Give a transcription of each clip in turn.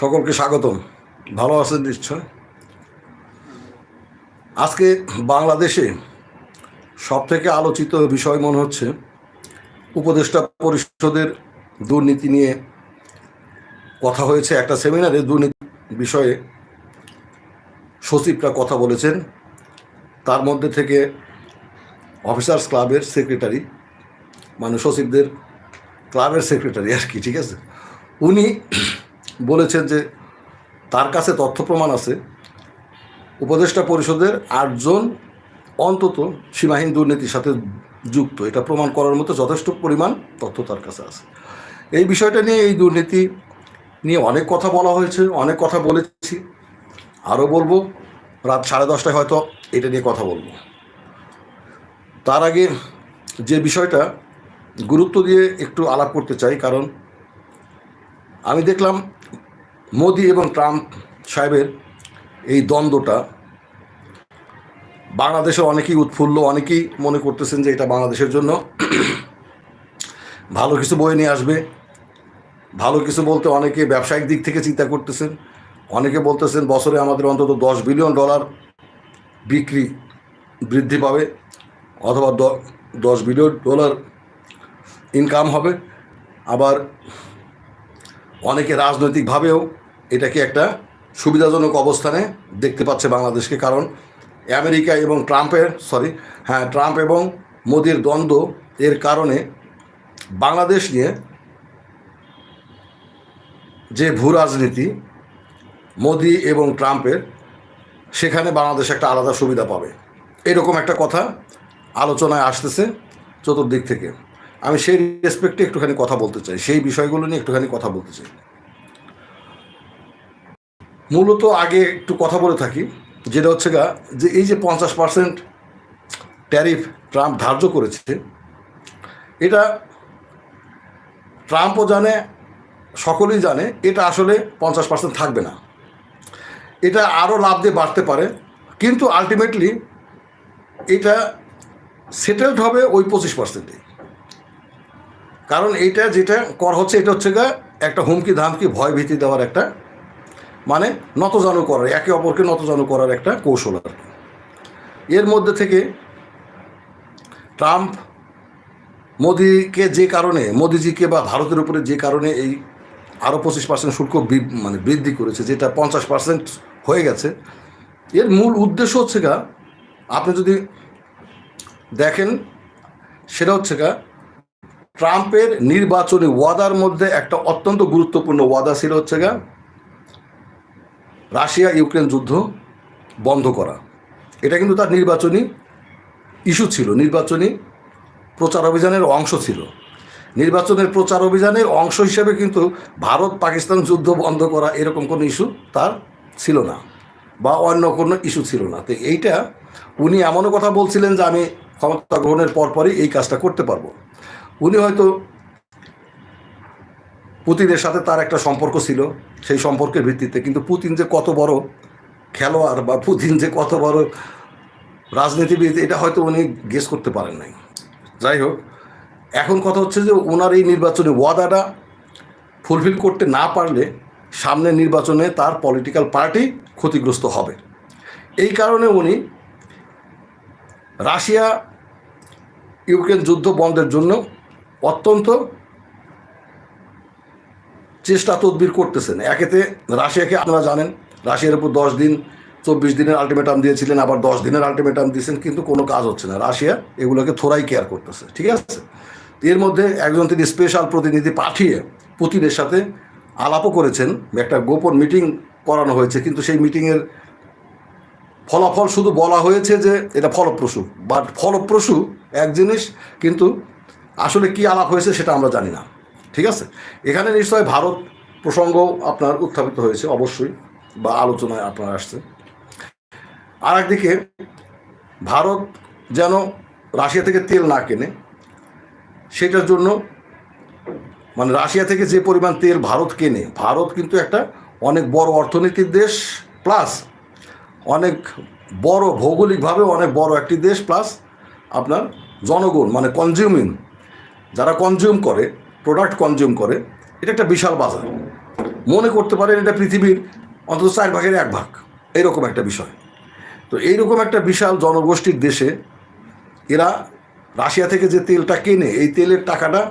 সকলকে স্বাগতম। ভালো আছেন নিশ্চয়? আজকে বাংলাদেশে সব থেকে আলোচিত বিষয় মনে হচ্ছে, উপদেষ্টা পরিষদের দুর্নীতি নিয়ে কথা হয়েছে একটা সেমিনারে। দুর্নীতি বিষয়ে সচিবরা কথা বলেছেন। তার মধ্যে থেকে অফিসার্স ক্লাবের সেক্রেটারি মানে সচিবদের ক্লাবের সেক্রেটারি আর কি, ঠিক আছে? উনি বলেছেন যে তার কাছে তথ্য প্রমাণ আছে। উপদেষ্টা পরিষদের আটজন অন্তত সীমাহীন দুর্নীতির সাথে যুক্ত। এটা প্রমাণ করার মতো যথেষ্ট পরিমাণ তথ্য তার কাছে আছে। এই বিষয়টা নিয়ে এই দুর্নীতি নিয়ে অনেক কথা বলা হয়েছে, অনেক কথা বলেছি। আরও বলব, রাত সাড়ে দশটায় হয়তো এটা নিয়ে কথা বলব। তার আগে যে বিষয়টা গুরুত্ব দিয়ে একটু আলাপ করতে চাই, কারণ আমি দেখলাম মোদি এবং ট্রাম্প সাহেবের এই দ্বন্দ্বটা বাংলাদেশে অনেকেই উৎফুল্ল, অনেকেই মনে করতেছেন যে এটা বাংলাদেশের জন্য ভালো কিছু বয়ে নিয়ে আসবে। ভালো কিছু বলতে অনেকে ব্যবসায়িক দিক থেকে চিন্তা করতেছেন। অনেকে বলতেছেন বছরে আমাদের অন্তত দশ বিলিয়ন ডলার বিক্রি বৃদ্ধি পাবে অথবা দশ বিলিয়ন ডলার ইনকাম হবে। আবার অনেকে রাজনৈতিকভাবেও এটাকে একটা সুবিধাজনক অবস্থানে দেখতে পাচ্ছে বাংলাদেশকে? কারণ আমেরিকা এবং ট্রাম্পের সরি হ্যাঁ ট্রাম্প এবং মোদির দ্বন্দ্ব এর কারণে বাংলাদেশ নিয়ে যে ভূ রাজনীতি মোদি এবং ট্রাম্পের, সেখানে বাংলাদেশ একটা আলাদা সুবিধা পাবে। এরকম একটা কথা আলোচনায় আসতেছে চতুর্দিক থেকে। আমি সেই রেসপেক্টে একটুখানি কথা বলতে চাই, সেই বিষয়গুলো নিয়ে একটুখানি কথা বলতে চাই। মূলত আগে একটু কথা বলে থাকি, যেটা হচ্ছে গা, যে এই যে পঞ্চাশ পার্সেন্ট ট্যারিফ ট্রাম্প ধার্য করেছে, এটা ট্রাম্পও জানে, সকলেই জানে, এটা আসলে পঞ্চাশ পার্সেন্ট থাকবে না। এটা আরও লাভ দিয়ে বাড়তে পারে, কিন্তু আলটিমেটলি এটা সেটেলড হবে ওই পঁচিশ পার্সেন্টে। কারণ এটা যেটা কর হচ্ছে, এটা হচ্ছে গা, একটা হুমকি ধামকি ভয় ভীতি দেওয়ার একটা মানে নতজানু করার, একে অপরকে নতজানু করার একটা কৌশল আর কি। এর মধ্যে থেকে ট্রাম্প মোদিকে যে কারণে, মোদিজিকে বা ভারতের উপরে যে কারণে এই আরও পঁচিশ পার্সেন্ট শুল্ক মানে বৃদ্ধি করেছে, যেটা পঞ্চাশ পার্সেন্ট হয়ে গেছে, এর মূল উদ্দেশ্য হচ্ছে গা, আপনি যদি দেখেন, সেটা হচ্ছে গা, ট্রাম্পের নির্বাচনী ওয়াদার মধ্যে একটা অত্যন্ত গুরুত্বপূর্ণ ওয়াদা ছিল হচ্ছে গা রাশিয়া ইউক্রেন যুদ্ধ বন্ধ করা। এটা কিন্তু তার নির্বাচনী ইস্যু ছিল, নির্বাচনী প্রচার অভিযানের অংশ ছিল। নির্বাচনের প্রচার অভিযানের অংশ হিসেবে কিন্তু ভারত পাকিস্তান যুদ্ধ বন্ধ করা এরকম কোনো ইস্যু তার ছিল না বা অন্য কোনো ইস্যু ছিল না। তো এইটা উনি এমনও কথা বলছিলেন যে আমি ক্ষমতা গ্রহণের পরপরই এই কাজটা করতে পারব। উনি হয়তো পুতিনের সাথে তার একটা সম্পর্ক ছিল, সেই সম্পর্কের ভিত্তিতে। কিন্তু পুতিন যে কত বড় খেলোয়াড় বা পুতিন যে কত বড় রাজনীতিবিদ, এটা হয়তো উনি গেস করতে পারেন নাই। যাই হোক, এখন কথা হচ্ছে যে ওনার এই নির্বাচনী ওয়াদাটা ফুলফিল করতে না পারলে সামনের নির্বাচনে তার পলিটিক্যাল পার্টি ক্ষতিগ্রস্ত হবে। এই কারণে উনি রাশিয়া ইউক্রেন যুদ্ধ বন্ধের জন্য অত্যন্ত চেষ্টা তদবির করতেছেন। একেতে রাশিয়াকে আপনারা জানেন, রাশিয়ার উপর দশ দিন, চব্বিশ দিনের আলটিমেটাম দিয়েছিলেন, আবার দশ দিনের আলটিমেটাম দিয়েছেন, কিন্তু কোনো কাজ হচ্ছে না। রাশিয়া এগুলোকে থোড়াই কেয়ার করতেছে, ঠিক আছে? এর মধ্যে একজন তিনি স্পেশাল প্রতিনিধি পাঠিয়ে পুতিনের সাথে আলাপও করেছেন। একটা গোপন মিটিং করানো হয়েছে, কিন্তু সেই মিটিংয়ের ফলাফল শুধু বলা হয়েছে যে এটা ফলপ্রসূ। বাট ফলপ্রসূ এক জিনিস, কিন্তু আসলে কি আলাপ হয়েছে সেটা আমরা জানি না। ঠিক আছে? এখানে নিশ্চয় ভারত প্রসঙ্গ আপনার উত্থাপিত হয়েছে, অবশ্যই, বা আলোচনায় আপনার আসছে। আর একদিকে ভারত যেন রাশিয়া থেকে তেল না কেনে, সেটার জন্য মানে রাশিয়া থেকে যে পরিমাণ তেল ভারত কেনে, ভারত কিন্তু একটা অনেক বড় অর্থনীতির দেশ, প্লাস অনেক বড় ভৌগোলিকভাবে অনেক বড় একটি দেশ, প্লাস আপনার জনগণ মানে কনজিউমিং যারা কনজিউম করে প্রোডাক্ট কনজিউম করে, এটা একটা বিশাল বাজার। মনে করতে পারেন এটা পৃথিবীর অন্তত চার ভাগের এক ভাগ এইরকম একটা বিষয়। তো এইরকম একটা বিশাল জনগোষ্ঠীর দেশে এরা রাশিয়া থেকে যে তেলটা কেনে, এই তেলের টাকাটা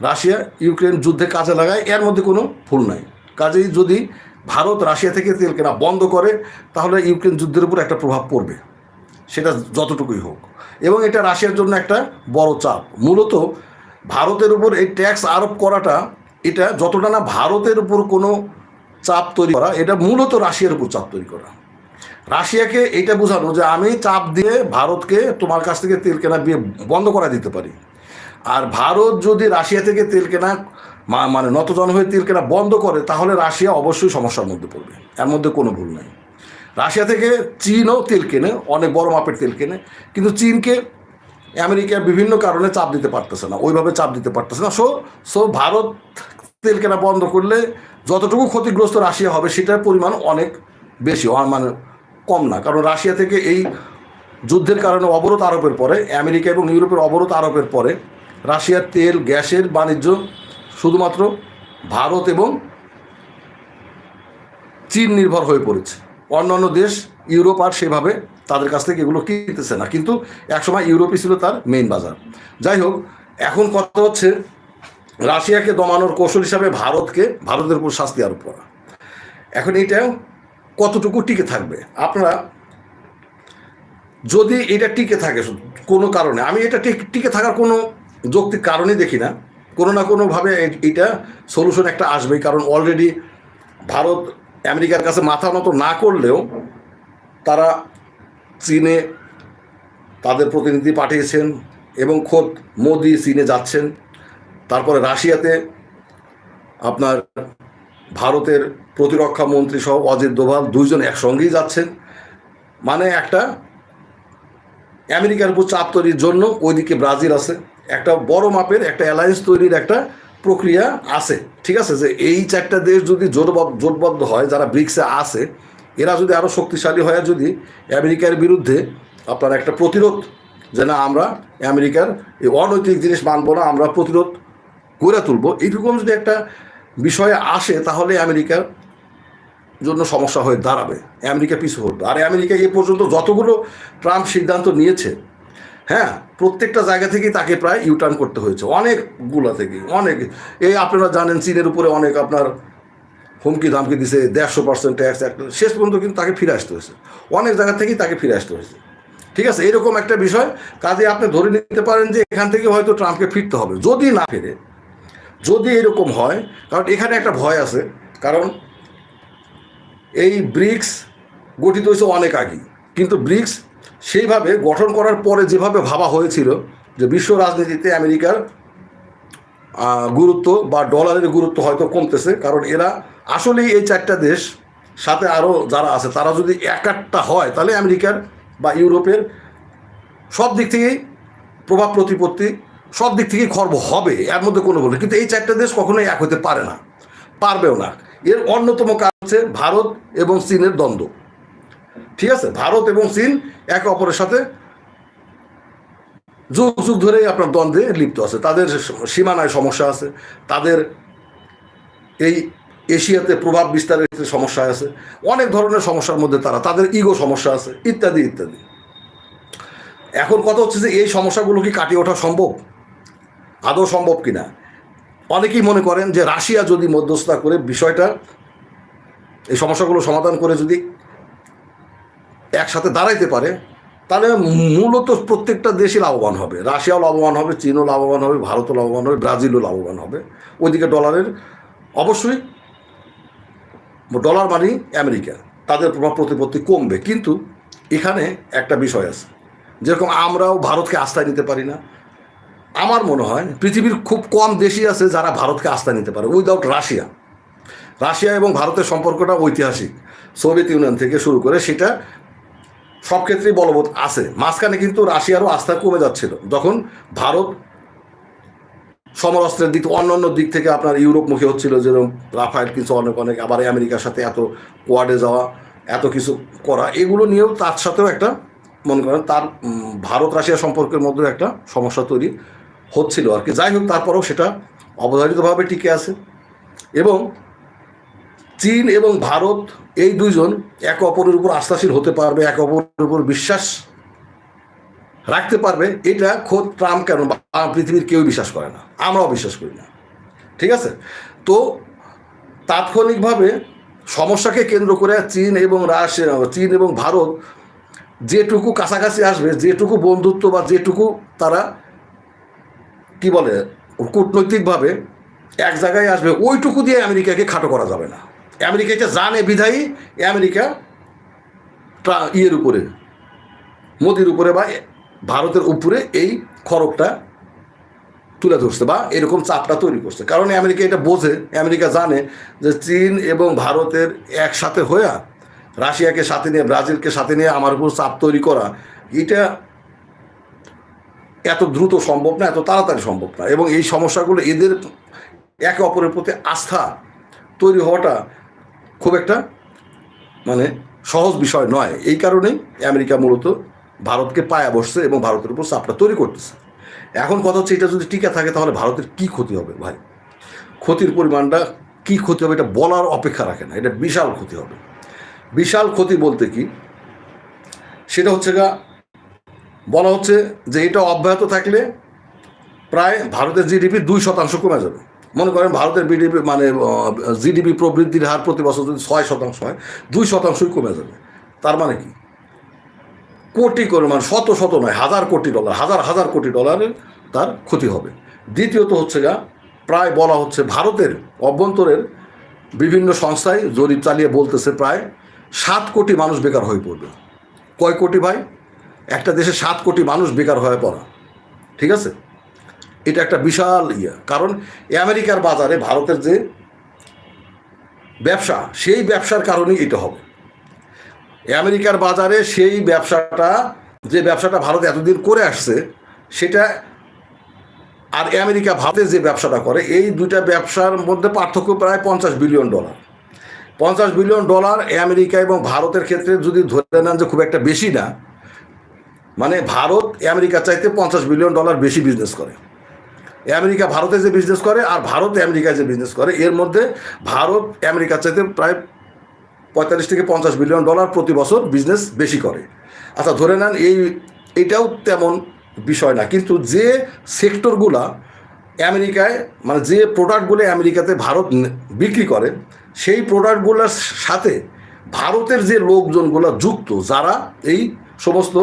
রাশিয়া ইউক্রেন যুদ্ধে কাজে লাগায়, এর মধ্যে কোনো ভুল নাই। কাজেই যদি ভারত রাশিয়া থেকে তেল কেনা বন্ধ করে, তাহলে ইউক্রেন যুদ্ধের উপর একটা প্রভাব পড়বে। সেটা যতটুকুই হোক। এবং এটা রাশিয়ার জন্য একটা বড় চাপ। মূলত ভারতের উপর এই ট্যাক্স আরোপ করাটা, এটা যতটা না ভারতের উপর কোনো চাপ তৈরি করা, এটা মূলত রাশিয়ার উপর চাপ তৈরি করা। রাশিয়াকে এটা বোঝানো যে আমি চাপ দিয়ে ভারতকে তোমার কাছ থেকে তেল কেনা বন্ধ করা দিতে পারি। আর ভারত যদি রাশিয়া থেকে তেল কেনা মানে নতজন হয়ে তেল কেনা বন্ধ করে, তাহলে রাশিয়া অবশ্যই সমস্যার মধ্যে পড়বে। এর মধ্যে কোনো ভুল নাই। রাশিয়া থেকে চীনও তেল কেনে, অনেক বড় মাপের তেল কেনে, কিন্তু চীনকে আমেরিকা বিভিন্ন কারণে চাপ দিতে পারতেছে না, ওইভাবে চাপ দিতে পারতেছে না। সো সো ভারত তেল কেনা বন্ধ করলে যতটুকু ক্ষতিগ্রস্ত রাশিয়া হবে সেটার পরিমাণ অনেক বেশি মানে কম না। কারণ রাশিয়া থেকে এই যুদ্ধের কারণে অবরোধ আরোপের পরে, আমেরিকা এবং ইউরোপের অবরোধ আরোপের পরে রাশিয়ার তেল, গ্যাসের বাণিজ্য শুধুমাত্র ভারত এবং চীন নির্ভর হয়ে পড়েছে। অন্যান্য দেশ ইউরোপ আর সেভাবে তাদের কাছ থেকে এগুলো কিনতেছে না। কিন্তু একসময় ইউরোপই ছিল তার মেইন বাজার। যাই হোক, এখন কথা হচ্ছে, রাশিয়াকে দমানোর কৌশল হিসাবে ভারতকে, ভারতের উপর শাস্তি আরোপ করা। এখন এটা কতটুকু টিকে থাকবে? আপনারা যদি এটা টিকে থাকে কোনো কারণে, আমি এটা টিকে থাকার কোনো যৌক্তিক কারণই দেখি না। কোনো না কোনোভাবে এটা সলিউশন একটা আসবেই, কারণ অলরেডি ভারত আমেরিকার কাছে মাথা নত না করলেও তারা চীনে তাদের প্রতিনিধি পাঠিয়েছেন এবং খোদ মোদি চীনে যাচ্ছেন। তারপরে রাশিয়াতে আপনার ভারতের প্রতিরক্ষা মন্ত্রী সহ অজিত দোভাল দুইজন একসঙ্গেই যাচ্ছেন। মানে একটা আমেরিকার উপর চাপ তৈরির জন্য ওইদিকে ব্রাজিল আছে। একটা বড় মাপের, একটা অ্যালায়েন্স তৈরির একটা প্রক্রিয়া আছে। ঠিক আছে? যে এই চারটা দেশ যদি জোটবদ্ধ জোটবদ্ধ হয়, যারা ব্রিক্সে আছে এরা যদি আরও শক্তিশালী হয় যদি আমেরিকার বিরুদ্ধে আপনার একটা প্রতিরোধ যে না, আমরা আমেরিকার এই অনৈতিক জিনিস মানবো না, আমরা প্রতিরোধ গড়ে তুলবো, এইরকম যদি একটা বিষয়ে আসে, তাহলে আমেরিকার জন্য সমস্যা হয়ে দাঁড়াবে। আমেরিকা পিছু হতো আর আমেরিকা এ পর্যন্ত যতগুলো ট্রাম্প সিদ্ধান্ত নিয়েছে হ্যাঁ প্রত্যেকটা জায়গা থেকেই তাকে প্রায় ইউটার্ন করতে হয়েছে। অনেকগুলো থেকে অনেক, এই আপনারা জানেন, চীনের উপরে অনেক আপনার হুমকি ধামকি দিছে, দেড়শো পার্সেন্ট ট্যাক্স শেষ পর্যন্ত কিন্তু তাকে ফিরে আসতে হয়েছে। অনেক জায়গা থেকেই তাকে ফিরে আসতে হয়েছে। ঠিক আছে, এরকম একটা বিষয়। কাজে আপনি ধরে নিতে পারেন যে এখান থেকে হয়তো ট্রাম্পকে ফিরতে হবে। যদি না ফেরে, যদি এরকম হয়, কারণ এখানে একটা ভয় আছে, কারণ এই ব্রিক্স গঠিত হয়েছে অনেক আগেই। কিন্তু ব্রিক্স সেইভাবে গঠন করার পরে যেভাবে ভাবা হয়েছিল যে বিশ্ব রাজনীতিতে আমেরিকার গুরুত্ব বা ডলারের গুরুত্ব হয়তো কমতেছে, কারণ এরা আসলেই এই চারটা দেশ সাথে আরও যারা আছে, তারা যদি এক একটা হয়, তাহলে আমেরিকার বা ইউরোপের সব দিক থেকেই প্রভাব প্রতিপত্তি, সব দিক থেকেই খর্ব হবে, এর মধ্যে কোনো বলে কিন্তু এই চারটা দেশ কখনোই এক হতে পারে না, পারবেও না। এর অন্যতম কারণ হচ্ছে ভারত এবং চীনের দ্বন্দ্ব। ঠিক আছে? ভারত এবং চীন একে অপরের সাথে যুগ যুগ ধরেই আপনার দ্বন্দ্বে লিপ্ত আছে। তাদের সীমানায় সমস্যা আছে। তাদের এই এশিয়াতে প্রভাব বিস্তারের ক্ষেত্রে সমস্যা আছে, অনেক ধরনের সমস্যার মধ্যে তারা, তাদের ইগো সমস্যা আছে, ইত্যাদি ইত্যাদি। এখন কথা হচ্ছে যে এই সমস্যাগুলো কি কাটিয়ে ওঠা সম্ভব? আদৌ সম্ভব কি না অনেকেই মনে করেন যে রাশিয়া যদি মধ্যস্থতা করে বিষয়টা, এই সমস্যাগুলো সমাধান করে যদি একসাথে দাঁড়াইতে পারে, তাহলে মূলত প্রত্যেকটা দেশই লাভবান হবে। রাশিয়াও লাভবান হবে, চীনও লাভবান হবে, ভারতও লাভবান হবে, ব্রাজিলও লাভবান হবে। ওইদিকে ডলারের অবশ্যই ডলার মানি আমেরিকা, তাদের প্রভাব প্রতিপত্তি কমবে। কিন্তু এখানে একটা বিষয় আছে, যেরকম আমরাও ভারতকে আস্থায় নিতে পারি না। আমার মনে হয় পৃথিবীর খুব কম দেশই আছে যারা ভারতকে আস্থায় নিতে পারে উইদাউট রাশিয়া। রাশিয়া এবং ভারতের সম্পর্কটা ঐতিহাসিক। সোভিয়েত ইউনিয়ন থেকে শুরু করে সেটা সব ক্ষেত্রেই বলবৎ আছে। মাঝখানে কিন্তু রাশিয়ারও আস্থা কমে যাচ্ছিল। যখন ভারত সমরাস্ত্রের দিক অন্য অন্য দিক থেকে আপনার ইউরোপমুখী হচ্ছিল, যেরকম রাফায়েল কিছু অনেক অনেক, আবার আমেরিকার সাথে এত কোয়াডে যাওয়া, এত কিছু করা, এগুলো নিয়েও তার সাথেও একটা, মনে করেন তার ভারত রাশিয়া সম্পর্কের মধ্যে একটা সমস্যা তৈরি হচ্ছিল আর কি। যাই হোক, তারপরেও সেটা অবধারিতভাবে টিকে আছে এবং চীন এবং ভারত এই দুজন এক অপরের উপর আস্থাশীল হতে পারবে, এক অপরের উপর বিশ্বাস রাখতে পারবে, এটা খোদ ট্রাম্প কেন পৃথিবীর কেউ বিশ্বাস করে না? আমরাও বিশ্বাস করি না। ঠিক আছে? তো তাৎক্ষণিকভাবে সমস্যাকে কেন্দ্র করে চীন এবং রাশিয়া, চীন এবং ভারত যেটুকু কাছাকাছি আসবে, যেটুকু বন্ধুত্ব বা যেটুকু তারা কি বলে, কূটনৈতিকভাবে এক জায়গায় আসবে, ওইটুকু দিয়ে আমেরিকাকে খাটো করা যাবে না। আমেরিকাকে জানে বিধায়ী, আমেরিকা ইয়ের উপরে, মোদির উপরে বা ভারতের উপরে এই খড়কটা তুলে ধরছে বা এরকম চাপটা তৈরি করছে। কারণ আমেরিকা এটা বোঝে আমেরিকা জানে যে চীন এবং ভারতের একসাথে হয়ে রাশিয়াকে সাথে নিয়ে, ব্রাজিলকে সাথে নিয়ে আমার উপর চাপ তৈরি করা, এটা এত দ্রুত সম্ভব না, এত তাড়াতাড়ি সম্ভব না। এবং এই সমস্যাগুলো এদের একে অপরের প্রতি আস্থা তৈরি হওয়াটা খুব একটা মানে সহজ বিষয় নয়। এই কারণেই আমেরিকা মূলত ভারতকে পায়া বসছে এবং ভারতের উপর চাপটা তৈরি করতেছে। এখন কথা হচ্ছে এটা যদি টিকে থাকে তাহলে ভারতের কি ক্ষতি হবে ভাই? ক্ষতির পরিমাণটা কি ক্ষতি হবে এটা বলার অপেক্ষা রাখে না, এটা বিশাল ক্ষতি হবে। বিশাল ক্ষতি বলতে কি? সেটা হচ্ছে গা, বলা হচ্ছে যে এটা অব্যাহত থাকলে প্রায় ভারতের জিডিপি দুই শতাংশ কমে যাবে। মনে করেন ভারতের বিডিপি মানে জিডিপি প্রবৃদ্ধির হার প্রতি বছর যদি ছয় শতাংশ হয়, দুই শতাংশই কমে যাবে। তার মানে কি? কোটি করে মানে শত শত নয়, হাজার কোটি ডলার হাজার হাজার কোটি ডলারের তার ক্ষতি হবে। দ্বিতীয়ত হচ্ছে গা, প্রায় বলা হচ্ছে ভারতের অভ্যন্তরের বিভিন্ন সংস্থায় জরিপ চালিয়ে বলতেছে প্রায় সাত কোটি মানুষ বেকার হয়ে পড়বে। কয় কোটি ভাই? একটা দেশে সাত কোটি মানুষ বেকার হয়ে পড়া। ঠিক আছে? এটা একটা বিশাল ইয়ে। কারণ আমেরিকার বাজারে ভারতের যে ব্যবসা, সেই ব্যবসার কারণেই এটা হবে। আমেরিকার বাজারে সেই ব্যবসাটা, যে ব্যবসাটা ভারত এতদিন করে আসছে, সেটা আর আমেরিকা ভারতে যে ব্যবসাটা করে, এই দুইটা ব্যবসার মধ্যে পার্থক্য প্রায় পঞ্চাশ বিলিয়ন ডলার। পঞ্চাশ বিলিয়ন ডলার আমেরিকা এবং ভারতের ক্ষেত্রে যদি ধরে নেন যে খুব একটা বেশি না মানে ভারত আমেরিকা চাইতে পঞ্চাশ বিলিয়ন ডলার বেশি বিজনেস করে। আমেরিকা ভারতে যে বিজনেস করে আর ভারত আমেরিকায় যে বিজনেস করে, এর মধ্যে ভারত আমেরিকার চাইতে প্রায় পঁয়তাল্লিশ থেকে পঞ্চাশ বিলিয়ন ডলার প্রতি বছর বিজনেস বেশি করে। আচ্ছা ধরে নেন এই, এটাও তেমন বিষয় না, কিন্তু যে সেক্টরগুলা আমেরিকায় মানে যে প্রোডাক্টগুলো আমেরিকাতে ভারত বিক্রি করে, সেই প্রোডাক্টগুলোর সাথে ভারতের যে লোকজনগুলো যুক্ত, যারা এই সমস্ত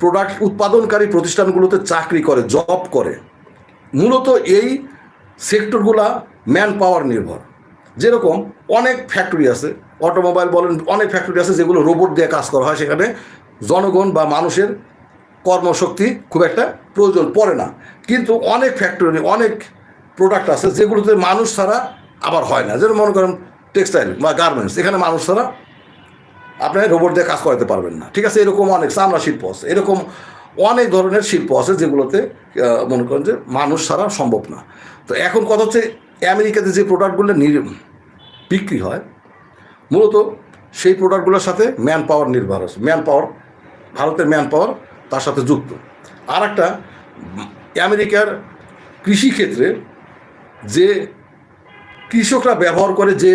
প্রোডাক্ট উৎপাদনকারী প্রতিষ্ঠানগুলোতে চাকরি করে জব করে, মূলত এই সেক্টরগুলা ম্যান পাওয়ার নির্ভর। যেরকম অনেক ফ্যাক্টরি আছে অটোমোবাইল বলেন, অনেক ফ্যাক্টরি আছে যেগুলো রোবট দিয়ে কাজ করা হয়, সেখানে জনগণ বা মানুষের কর্মশক্তি খুব একটা প্রয়োজন পড়ে না। কিন্তু অনেক ফ্যাক্টরি অনেক প্রোডাক্ট আছে যেগুলোতে মানুষ ছাড়া আবার হয় না। যেরকম মনে করেন টেক্সটাইল বা গার্মেন্টস এখানে মানুষ ছাড়া আপনি রোবট দিয়ে কাজ করাতে পারবেন না। ঠিক আছে, এরকম অনেক চামড়া শিল্প আছে, এরকম অনেক ধরনের শিল্প আছে যেগুলোতে মনে করেন যে মানুষ ছাড়া সম্ভব না। তো এখন কথা হচ্ছে আমেরিকাতে যে প্রোডাক্টগুলো বিক্রি হয়, মূলত সেই প্রোডাক্টগুলোর সাথে ম্যান পাওয়ার নির্ভর আছে। ম্যান পাওয়ার ভারতের ম্যান পাওয়ার তার সাথে যুক্ত। আর একটা আমেরিকার কৃষিক্ষেত্রে যে কৃষকরা ব্যবহার করে যে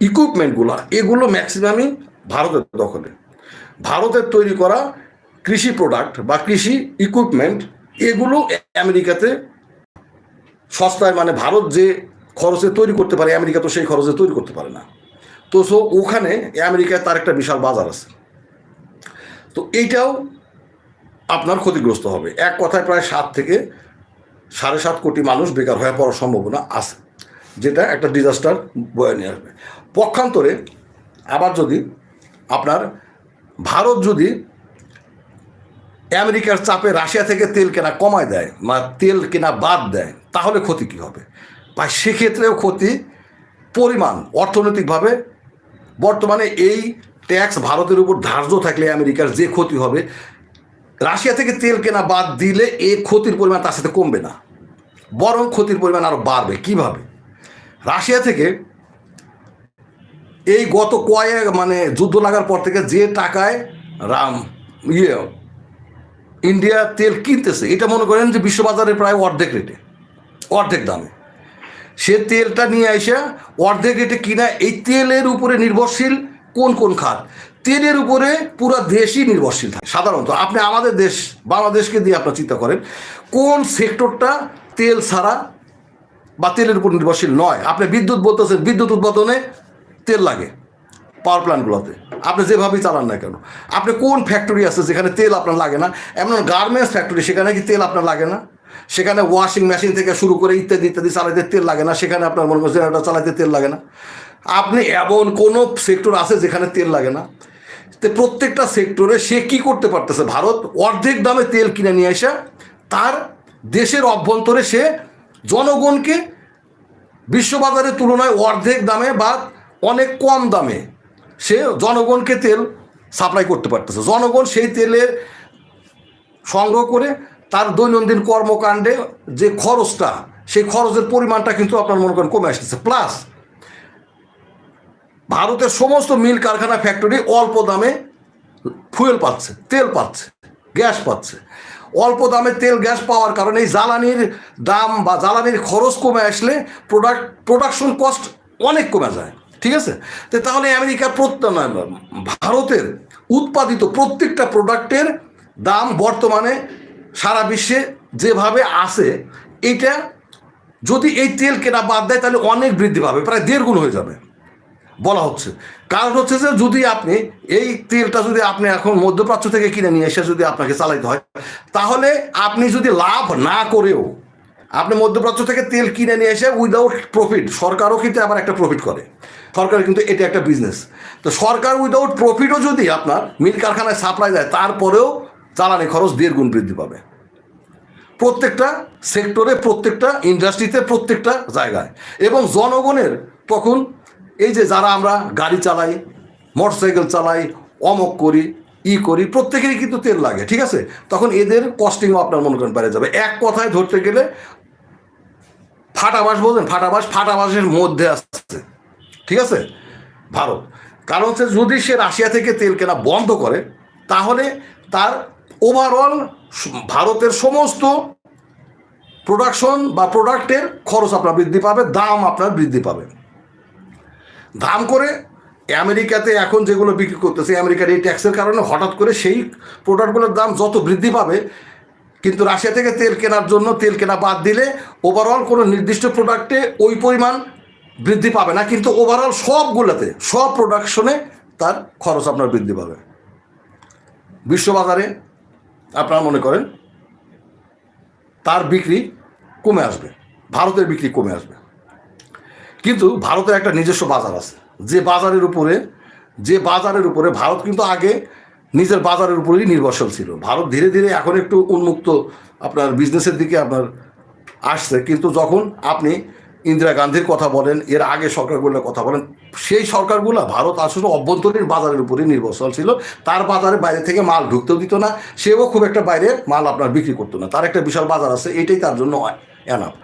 ইকুইপমেন্টগুলো এগুলো ম্যাক্সিমামই ভারতের দখলে। ভারতের তৈরি করা কৃষি প্রোডাক্ট বা কৃষি ইকুইপমেন্ট এগুলো আমেরিকাতে সস্তায় মানে ভারত যে খরচে তৈরি করতে পারে, আমেরিকা তো সেই খরচে তৈরি করতে পারে না। তো সো ওখানে আমেরিকায় তার একটা বিশাল বাজার আছে। তো এইটাও আপনার ক্ষতিগ্রস্ত হবে। এক কথায় প্রায় সাত থেকে সাড়ে সাত কোটি মানুষ বেকার হয়ে পড়ার সম্ভাবনা আছে, যেটা একটা ডিজাস্টার বয়ে নিয়ে আসবে। পক্ষান্তরে আবার যদি আপনার ভারত যদি আমেরিকার চাপে রাশিয়া থেকে তেল কেনা কমায় দেয় বা তেল কেনা বাদ দেয়, তাহলে ক্ষতি কী হবে? বা সেক্ষেত্রেও ক্ষতি পরিমাণ, অর্থনৈতিকভাবে। বর্তমানে এই ট্যাক্স ভারতের উপর ধার্য থাকলে আমেরিকার যে ক্ষতি হবে, রাশিয়া থেকে তেল কেনা বাদ দিলে এই ক্ষতির পরিমাণ তার সাথে কমবে না। বরং ক্ষতির পরিমাণ আরও বাড়বে। কীভাবে? রাশিয়া থেকে এই গত কয়েক মানে যুদ্ধ লাগার পর থেকে যে টাকায় রাম ইয়ে ইন্ডিয়া তেল কিনতেছে। এটা মনে করেন যে বিশ্ববাজারে প্রায় অর্ধেক রেটে, অর্ধেক দামে। সে তেলটা নিয়ে এসে অর্ধেক রেটে কিনা, এই তেলের উপরে নির্ভরশীল কোন কোন খাত? তেলের উপরে পুরো দেশই নির্ভরশীল থাকে। সাধারণত আপনি আমাদের দেশ, বাংলাদেশকে দিয়ে আপনার চিন্তা করেন, কোন সেক্টরটা তেল ছাড়া বা তেলের উপর নির্ভরশীল নয়? আপনি বিদ্যুৎ বলতেছেন, বিদ্যুৎ উৎপাদনে তেল লাগে। পাওয়ার প্ল্যান্টগুলোতে আপনি যেভাবেই চালান না কেন। আপনি কোন ফ্যাক্টরি আছে যেখানে তেল আপনার লাগে না? এমন গার্মেন্টস ফ্যাক্টরি সেখানে কি তেল আপনার লাগে না? সেখানে ওয়াশিং মেশিন থেকে শুরু করে ইত্যাদি ইত্যাদি চালাইতে তেল লাগে না। সেখানে আপনার মনে করছেন জেনারেটর চালাইতে তেল লাগে না। আপনি এমন কোনো সেক্টর আছে যেখানে তেল লাগে না? তো প্রত্যেকটা সেক্টরে সে কি করতে পারতেছে? ভারত অর্ধেক দামে তেল কিনে নিয়ে এসে তার দেশের অভ্যন্তরে সে জনগণকে বিশ্ববাজারের তুলনায় অর্ধেক দামে বা অনেক কম দামে সে জনগণকে তেল সাপ্লাই করতে পারতেছে। জনগণ সেই তেলের সংগ্রহ করে তার দৈনন্দিন কর্মকাণ্ডে যে খরচটা, সেই খরচের পরিমাণটা কিন্তু আপনার মনে করেন কমে আসতেছে। প্লাস ভারতের সমস্ত মিল কারখানা ফ্যাক্টরি অল্প দামে ফুয়েল পাচ্ছে, তেল পাচ্ছে গ্যাস পাচ্ছে। অল্প দামে তেল গ্যাস পাওয়ার কারণে এই জ্বালানির দাম বা জ্বালানির খরচ কমে আসলে প্রোডাক্ট প্রোডাকশন কস্ট অনেক কমে যায়। ঠিক আছে? তাহলে আমেরিকা ভারতের উৎপাদিত প্রত্যেকটা প্রোডাক্টের দাম বর্তমানে সারা বিশ্বে যেভাবে আছে, এটা যদি এই তেল কেনা বাদ দেয়, তাহলে অনেক বৃদ্ধি পাবে, প্রায় দেড় গুণ হয়ে যাবে, বলা হচ্ছে। কারণ হচ্ছে যে, যদি আপনি এই তেলটা যদি আপনি এখন মধ্যপ্রাচ্য থেকে কিনে নিয়ে এসে যদি আপনাকে চালাইতে হয়, তাহলে আপনি যদি লাভ না করেও আপনি মধ্যপ্রাচ্য থেকে তেল কিনে নিয়ে এসে উইদাউট প্রফিট সরকারও কিন্তু আবার একটা প্রফিট করে। সরকার কিন্তু এটা একটা বিজনেস তো সরকার উইদাউট প্রফিটও যদি আপনার মিল কারখানায় সাপ্লাই দেয়, তারপরেও জ্বালানি খরচ দেড় গুণ বৃদ্ধি পাবে। প্রত্যেকটা সেক্টরে প্রত্যেকটা ইন্ডাস্ট্রিতে প্রত্যেকটা জায়গায়। এবং জনগণের তখন এই যে যারা আমরা গাড়ি চালাই মোটরসাইকেল চালাই, অমক করি, ই করি, প্রত্যেকেরই কিন্তু তেল লাগে, ঠিক আছে? তখন এদের কস্টিংও আপনার মনে করেন বেড়ে যাবে। এক কথায় ধরতে গেলে ফাটাবাস বলছেন ফাটাবাস ফাটাবাসের মধ্যে আসছে। ঠিক আছে? ভারত। কারণ হচ্ছে যদি সে রাশিয়া থেকে তেল কেনা বন্ধ করে, তাহলে তার ওভারঅল ভারতের সমস্ত প্রোডাকশন বা প্রোডাক্টের খরচ আপনার বৃদ্ধি পাবে, দাম আপনার বৃদ্ধি পাবে। দাম করে আমেরিকাতে এখন যেগুলো বিক্রি করতেছে, আমেরিকার এই ট্যাক্সের কারণে হঠাৎ করে সেই প্রোডাক্টগুলোর দাম যত বৃদ্ধি পাবে কিন্তু রাশিয়া থেকে তেল কেনার জন্য তেল কেনা বাদ দিলে ওভারঅল কোনো নির্দিষ্ট প্রোডাক্টে ওই পরিমাণ বৃদ্ধি পাবে না। কিন্তু ওভারঅল সবগুলোতে, সব প্রোডাকশনে তার খরচ আপনার বৃদ্ধি পাবে। বিশ্ববাজারে আপনারা মনে করেন তার বিক্রি কমে আসবে, ভারতের বিক্রি কমে আসবে। কিন্তু ভারতের একটা নিজস্ব বাজার আছে। যে বাজারের উপরে, যে বাজারের উপরে ভারত কিন্তু আগে নিজের বাজারের উপরেই নির্ভরশীল ছিল। ভারত ধীরে ধীরে এখন একটু উন্মুক্ত আপনার বিজনেসের দিকে আপনার আসছে। কিন্তু যখন আপনি ইন্দিরা গান্ধীর কথা বলেন, এর আগে সরকারগুলোর কথা বলেন, সেই সরকারগুলো ভারত আসলে অভ্যন্তরীণ বাজারের উপরেই নির্ভরশীল ছিল। তার বাজারে বাইরে থেকে মাল ঢুকতেও দিত না, সেও খুব একটা বাইরে মাল আপনার বিক্রি করতো না। তার একটা বিশাল বাজার আছে, এটাই তার জন্য এনাফ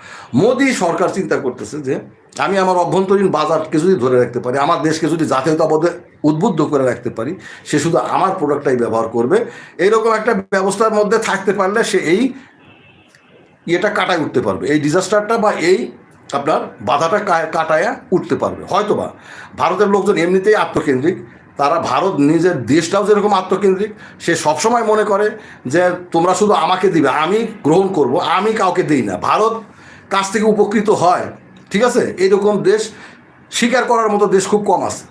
মোদি সরকার চিন্তা করতেছে যে, আমি আমার অভ্যন্তরীণ বাজারকে যদি ধরে রাখতে পারি, আমার দেশকে যদি জাতীয়তাবোধে উদ্বুদ্ধ করে রাখতে পারি, সে শুধু আমার প্রোডাক্টটাই ব্যবহার করবে। এইরকম একটা ব্যবস্থার মধ্যে থাকতে পারলে সে এই ইয়েটা কাটায় উঠতে পারবে। এই ডিজাস্টারটা বা এই আপনার বাধাটা কাটায়া উঠতে পারবে। হয়তো বা ভারতের লোকজন এমনিতেই আত্মকেন্দ্রিক, তারা ভারত নিজের দেশটাও যেরকম আত্মকেন্দ্রিক, সে সবসময় মনে করে যে তোমরা শুধু আমাকে দিবে, আমি গ্রহণ করব, আমি কাউকে দিই না। ভারত কাছ থেকে উপকৃত হয়, ঠিক আছে? এইরকম দেশ স্বীকার করার মতো দেশ খুব কম আছে।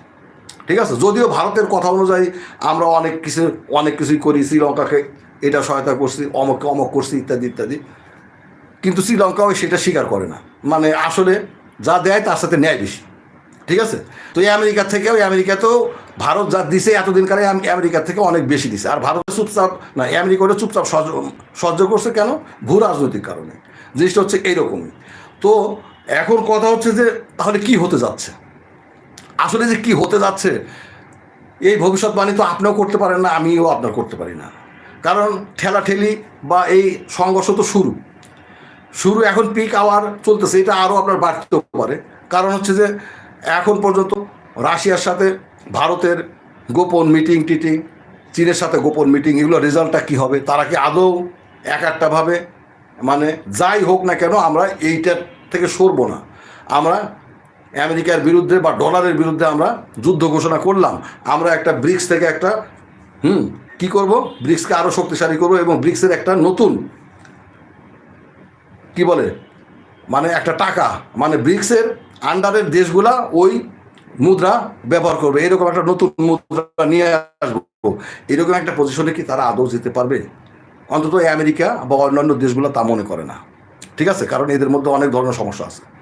ঠিক আছে? যদিও ভারতের কথা অনুযায়ী আমরা অনেক কিছু, অনেক কিছুই করি, শ্রীলঙ্কাকে এটা সহায়তা করছি অমককে অমক করছি, ইত্যাদি ইত্যাদি। কিন্তু শ্রীলঙ্কাও সেটা স্বীকার করে না। মানে আসলে যা দেয় তার সাথে ন্যায় বেশি। ঠিক আছে? তো এই আমেরিকা থেকেও এই আমেরিকাতেও ভারত যা দিছে এতদিন কালে আম- আমেরিকার থেকে অনেক বেশি দিছে। আর ভারত চুপচাপ, না আমেরিকা ওটা চুপচাপ সহ্য করছে কেন? ভূ রাজনৈতিক কারণে। জিনিসটা হচ্ছে এইরকমই। তো এখন কথা হচ্ছে যে তাহলে কি হতে যাচ্ছে? আসলে যে কি হতে যাচ্ছে, এই ভবিষ্যৎবাণী তো আপনিও করতে পারেন না, আমিও আপনার করতে পারি না। কারণ ঠেলাঠেলি বা এই সংঘর্ষ তো শুরু। শুরু এখন পিক আওয়ার চলতেছে, এটা আরও আপনার বাড়তেও পারে। কারণ হচ্ছে যে এখন পর্যন্ত রাশিয়ার সাথে ভারতের গোপন মিটিং টিটিং, চীনের সাথে গোপন মিটিং এগুলো রেজাল্টটা কী হবে, তারা কি আদৌ এক একটাভাবে মানে যাই হোক না কেন আমরা এইটার থেকে সরবো না। আমরা আমেরিকার বিরুদ্ধে বা ডলারের বিরুদ্ধে আমরা যুদ্ধ ঘোষণা করলাম। আমরা একটা ব্রিক্স থেকে একটা, হুম, কি করব? ব্রিক্সকে আরও শক্তিশালী করব এবং ব্রিক্সের একটা নতুন, কি বলে? মানে একটা টাকা মানে ব্রিক্সের আন্ডারের দেশগুলা ওই মুদ্রা ব্যবহার করবে। এরকম একটা নতুন মুদ্রা নিয়ে আসব। এরকম একটা পজিশনে কি তারা আদৌ যেতে পারবে? অন্তত আমেরিকা বা অন্যান্য দেশগুলো তা মনে করে না। ঠিক আছে? কারণ এদের মধ্যে অনেক ধরনের সমস্যা আছে।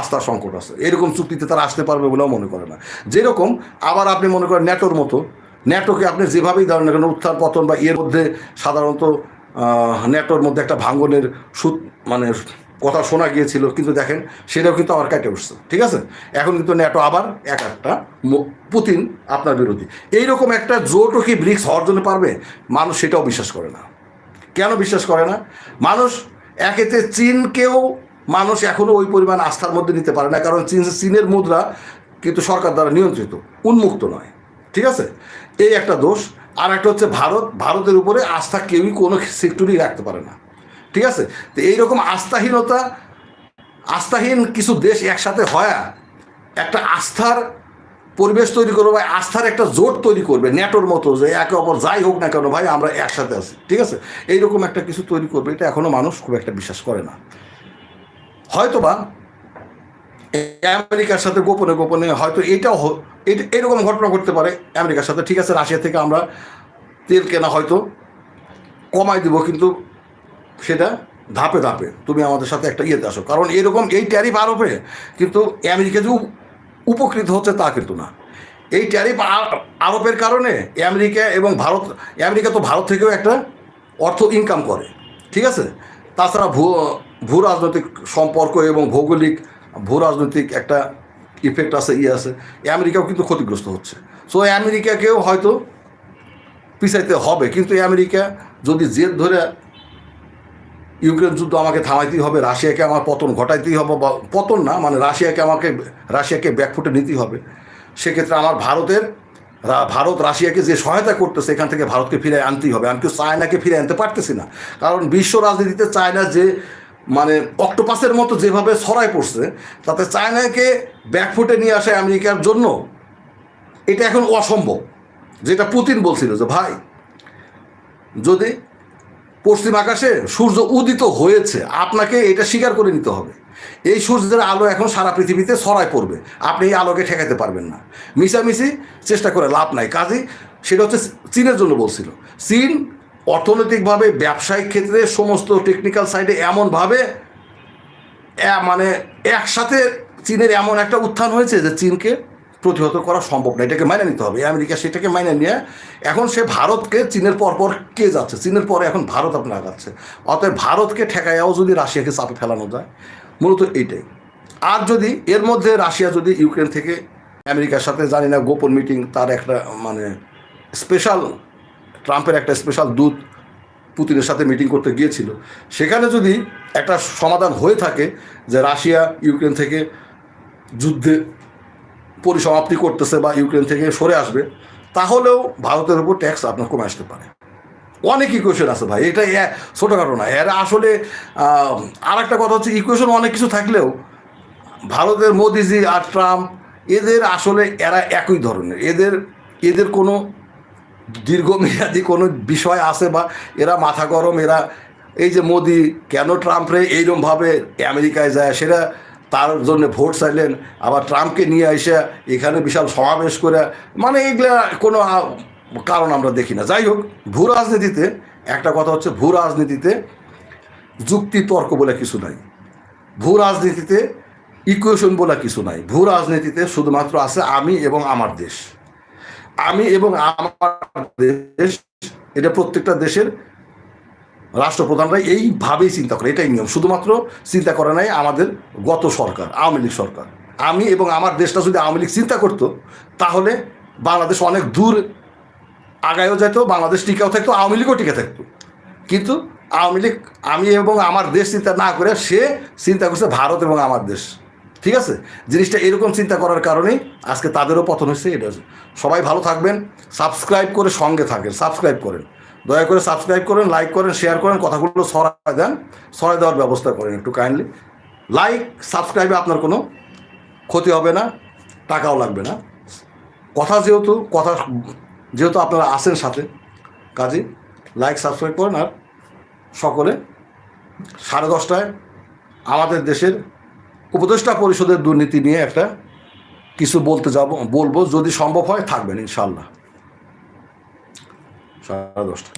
আস্থার সংকট আছে। এরকম চুক্তিতে তারা আসতে পারবে বলেও মনে করে না। যেরকম আবার আপনি মনে করেন ন্যাটোর মতো, ন্যাটোকে আপনি যেভাবেই ধরেন কেন উত্থান পতন বা এর মধ্যে সাধারণত ন্যাটোর মধ্যে একটা ভাঙ্গনের সুত মানে কথা শোনা গিয়েছিল, কিন্তু দেখেন সেটাও কিন্তু আবার কেটে উঠছে, ঠিক আছে? এখন কিন্তু ন্যাটো আবার এক একটা পুতিন আপনার বিরোধী। এইরকম একটা জোটও কি ব্রিক্স হওয়ার জন্য পারবে? মানুষ সেটাও বিশ্বাস করে না। কেন বিশ্বাস করে না? মানুষ একেতে চীনকেও মানুষ এখনও ওই পরিমাণ আস্থার মধ্যে নিতে পারে না, কারণ চীন চীনের মুদ্রা কিন্তু সরকার দ্বারা নিয়ন্ত্রিত, উন্মুক্ত নয়। ঠিক আছে? এই একটা দোষ। আর একটা হচ্ছে ভারত, ভারতের উপরে আস্থা কেউই কোনো সেক্টরই রাখতে পারে না। ঠিক আছে? তো এইরকম আস্থাহীনতা, আস্থাহীন কিছু দেশ একসাথে হয় একটা আস্থার পরিবেশ তৈরি করবে বা আস্থার একটা জোট তৈরি করবে ন্যাটোর মতো, যে একে অপর যাই হোক না কেন ভাই, আমরা একসাথে আছি। ঠিক আছে? এইরকম একটা কিছু তৈরি করবে, এটা এখনও মানুষ খুব একটা বিশ্বাস করে না। হয়তোবা আমেরিকার সাথে গোপনে গোপনে হয়তো এটাও এরকম ঘটনা ঘটতে পারে। আমেরিকার সাথে ঠিক আছে, রাশিয়া থেকে আমরা তেল কেনা হয়তো কমাই দিব, কিন্তু সেটা ধাপে ধাপে তুমি আমাদের সাথে একটা ইয়েতে আসো। কারণ এরকম এই ট্যারিফ আরোপে কিন্তু আমেরিকা যে উপকৃত হচ্ছে তা কিন্তু না। এই ট্যারিফ আরোপের কারণে আমেরিকা এবং ভারত, আমেরিকা তো ভারত থেকেও একটা অর্থ ইনকাম করে, ঠিক আছে? তাছাড়া ভূ ভূ রাজনৈতিক সম্পর্ক এবং ভৌগোলিক ভূ রাজনৈতিক একটা ইফেক্ট আছে ইয়ে আছে। আমেরিকাও কিন্তু ক্ষতিগ্রস্ত হচ্ছে। সো আমেরিকাকেও হয়তো পিছাইতে হবে, কিন্তু আমেরিকা যদি জেদ ধরে ইউক্রেন যুদ্ধ আমাকে থামাইতেই হবে, রাশিয়াকে আমার পতন ঘটাইতেই হবে, বা পতন না মানে রাশিয়াকে আমাকে, রাশিয়াকে ব্যাকফুটে নিতেই হবে, সেক্ষেত্রে আমার ভারতের ভারত রাশিয়াকে যে সহায়তা করতেছে, এখান থেকে ভারতকে ফিরে আনতেই হবে। আমি কেউ চায়নাকে ফিরে আনতে পারতেছি না। কারণ বিশ্ব রাজনীতিতে চায়না যে মানে অক্টোপাসের মতো যেভাবে ছড়ায় পড়ছে, তাতে চায়নাকে ব্যাকফুটে নিয়ে আসে আমেরিকার জন্য, এটা এখন অসম্ভব। যেটা পুতিন বলছিল যে, ভাই, যদি পশ্চিম আকাশে সূর্য উদিত হয়েছে, আপনাকে এটা স্বীকার করে নিতে হবে। এই সূর্যের আলো এখন সারা পৃথিবীতে ছড়ায় পড়বে। আপনি এই আলোকে ঠেকাতে পারবেন না। মিশামিশি চেষ্টা করে লাভ নাই। কাজেই সেটা হচ্ছে চীনের জন্য বলছিল। চীন অর্থনৈতিকভাবে, ব্যবসায়িক ক্ষেত্রে, সমস্ত টেকনিক্যাল সাইডে এমনভাবে মানে একসাথে চীনের এমন একটা উত্থান হয়েছে যে চীনকে প্রতিহত করা সম্ভব না। এটাকে মাইনে নিতে হবে। আমেরিকা সেটাকে মাইনে নিয়ে এখন সে ভারতকে চীনের পর পর কে যাচ্ছে? চীনের পরে এখন ভারত আপনার আগাচ্ছে অতএব ভারতকে ঠেকাইয়াও যদি রাশিয়াকে চাপে ফেলানো যায় মূলত এইটাই। আর যদি এর মধ্যে রাশিয়া যদি ইউক্রেন থেকে আমেরিকার সাথে, জানি না, গোপন মিটিং, তার একটা মানে স্পেশাল ট্রাম্পের একটা স্পেশাল দূত পুতিনের সাথে মিটিং করতে গিয়েছিল, সেখানে যদি একটা সমাধান হয়ে থাকে যে রাশিয়া ইউক্রেন থেকে যুদ্ধে পরিসমাপ্তি করতেছে বা ইউক্রেন থেকে সরে আসবে, তাহলেও ভারতের উপর ট্যাক্স আপনার কমে আসতে পারে। অনেক ইকুয়েশন আছে ভাই এটা ছোটোখাটো না। এরা আসলে আর একটা কথা হচ্ছে ইকুয়েশন অনেক কিছু থাকলেও ভারতের মোদিজি আর ট্রাম্প, এদের আসলে এরা একই ধরনের। এদের এদের কোনো দীর্ঘমেয়াদী কোনো বিষয় আছে বা এরা মাথা গরম, এরা এই যে মোদি, কেন ট্রাম্পরে এইরকমভাবে আমেরিকায় যায়, সেটা তার জন্য ভোট চাইলেন, আবার ট্রাম্পকে নিয়ে এসে এখানে বিশাল সমাবেশ করে মানে এগুলা কোনো কারণ আমরা দেখি না। যাই হোক, ভূ রাজনীতিতে একটা কথা হচ্ছে, ভূ রাজনীতিতে যুক্তি তর্ক বলে কিছু নাই। ভূ রাজনীতিতে ইকুয়েশন বলে কিছু নাই। ভূ রাজনীতিতে শুধুমাত্র আছে আমি এবং আমার দেশ। আমি এবং আমার দেশ, এটা প্রত্যেকটা দেশের রাষ্ট্রপ্রধানরা এইভাবেই চিন্তা করে, এটাই নিয়ম। শুধুমাত্র চিন্তা করে নাই আমাদের গত সরকার, আওয়ামী লীগ সরকার। আমি এবং আমার দেশটা যদি আওয়ামী লীগ চিন্তা করতো, তাহলে বাংলাদেশ অনেক দূর আগায়ও যেত, বাংলাদেশ টিকাও থাকতো, আওয়ামী লীগও টিকে থাকতো। কিন্তু আওয়ামী লীগ, আমি এবং আমার দেশ চিন্তা না করে সে চিন্তা করছে ভারত এবং আমার দেশ। ঠিক আছে? জিনিসটা এরকম চিন্তা করার কারণেই আজকে তাদেরও পতন হয়েছে, এটা সবাই ভালো থাকবেন, সাবস্ক্রাইব করে সঙ্গে থাকেন, সাবস্ক্রাইব করেন। দয়া করে সাবস্ক্রাইব করেন, লাইক করেন, শেয়ার করেন, কথাগুলো ছড়ায় দেন, ছড়ায় দেওয়ার ব্যবস্থা করেন একটু কাইন্ডলি। লাইক, সাবস্ক্রাইবে আপনার কোনো ক্ষতি হবে না, টাকাও লাগবে না। কথা যেহেতু, কথা যেহেতু আপনারা আসেন সাথে, কাজে লাইক সাবস্ক্রাইব করেন আর সকলে সাড়ে দশটায় আমাদের দেশের উপদেষ্টা পরিষদের দুর্নীতি নিয়ে একটা কিছু বলতে যাব, বলব, যদি সম্ভব হয় থাকবেন ইনশাল্লাহ সাড়ে দশটা